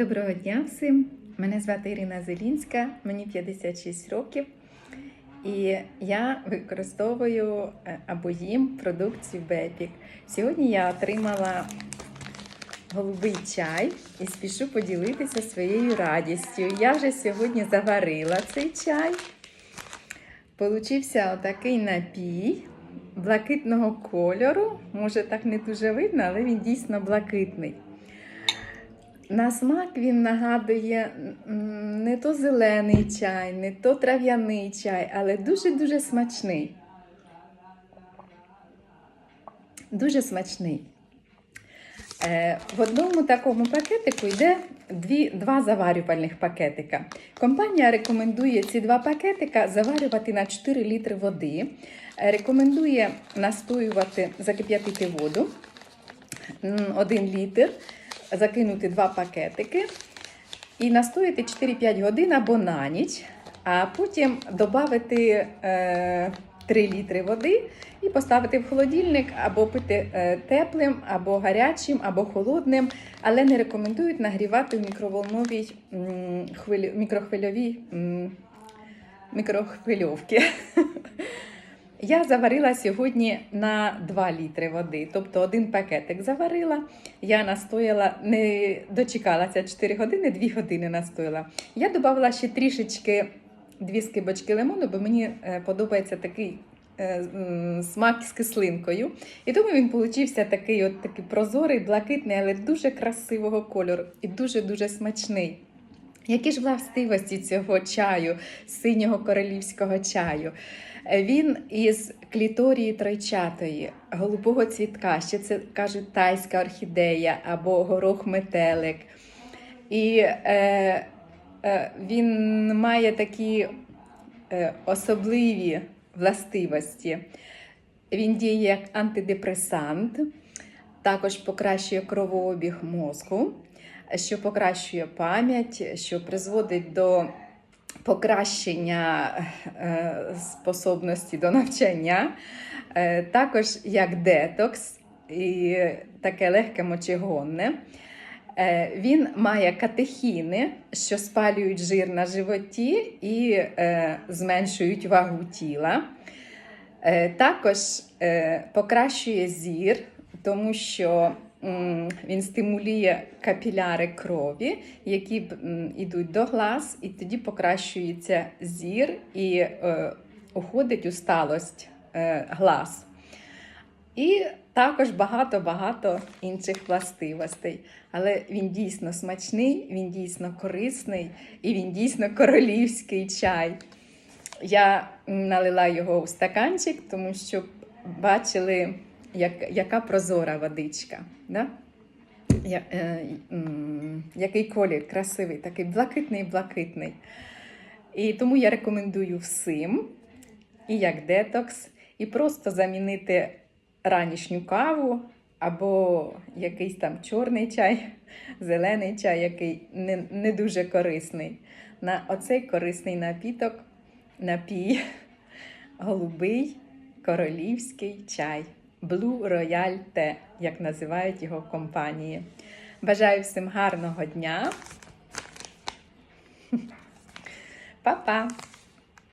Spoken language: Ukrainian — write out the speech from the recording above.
Доброго дня всім! Мене звати Ірина Зелінська, мені 56 років. І я використовую е, або їм продукцію Бепік. Сьогодні я отримала голубий чай і спішу поділитися своєю радістю. Я вже сьогодні заварила цей чай. Получився отакий напій блакитного кольору. Може, так не дуже видно, але він дійсно блакитний. На смак він нагадує не то зелений чай, не то трав'яний чай, але дуже-дуже смачний. Дуже смачний. Е, В одному такому пакетику йде дві, два заварювальних пакетика. Компанія рекомендує ці два пакетика заварювати на 4 літри води. Е, Рекомендує настоювати, закип'ятити воду 1 літр, закинути два пакетики і настояти 4-5 годин або на ніч, а потім додати е, 3 літри води і поставити в холодильник або пити е, теплим, або гарячим, або холодним, але не рекомендують нагрівати в мікроволновій мікрохвильовій мікрохвильовки. Я заварила сьогодні на 2 літри води, тобто один пакетик заварила. Я настояла, не дочекалася 4 години, 2 години настояла. Я додала ще трішечки дві скибочки лимону, бо мені е, подобається такий е, смак з кислинкою. І тому він получився такий, от такий прозорий, блакитний, але дуже красивого кольору і дуже-дуже смачний. Які ж властивості цього чаю, синього королівського чаю? Він із кліторії тройчатої, голубого цвітка, ще це кажуть тайська орхідея або горох метелик. І е, е, він має такі е, особливі властивості. Він діє як антидепресант, також покращує кровообіг мозку, що покращує пам'ять, що призводить до покращення е, способності до навчання, е, також як детокс і таке легке мочегонне. Е, Він має катехіни, що спалюють жир на животі і зменшують вагу тіла. Також покращує зір, тому що він стимулює капіляри крові, які йдуть до глаз, і тоді покращується зір і е, уходить усталость е, глаз. І також багато-багато інших властивостей. Але він дійсно смачний, він дійсно корисний і він дійсно королівський чай. Я налила його в стаканчик, тому що бачили, як, яка прозора водичка. Да? Я, е, м, який колір красивий, такий блакитний-блакитний. І тому я рекомендую всім, і як детокс, і просто замінити ранішню каву або якийсь там чорний чай, зелений чай, який не, не дуже корисний. На оцей корисний напіток, напій, голубий королівський чай. Blue Royal T, як називають його компанії. Бажаю всім гарного дня. Па-па!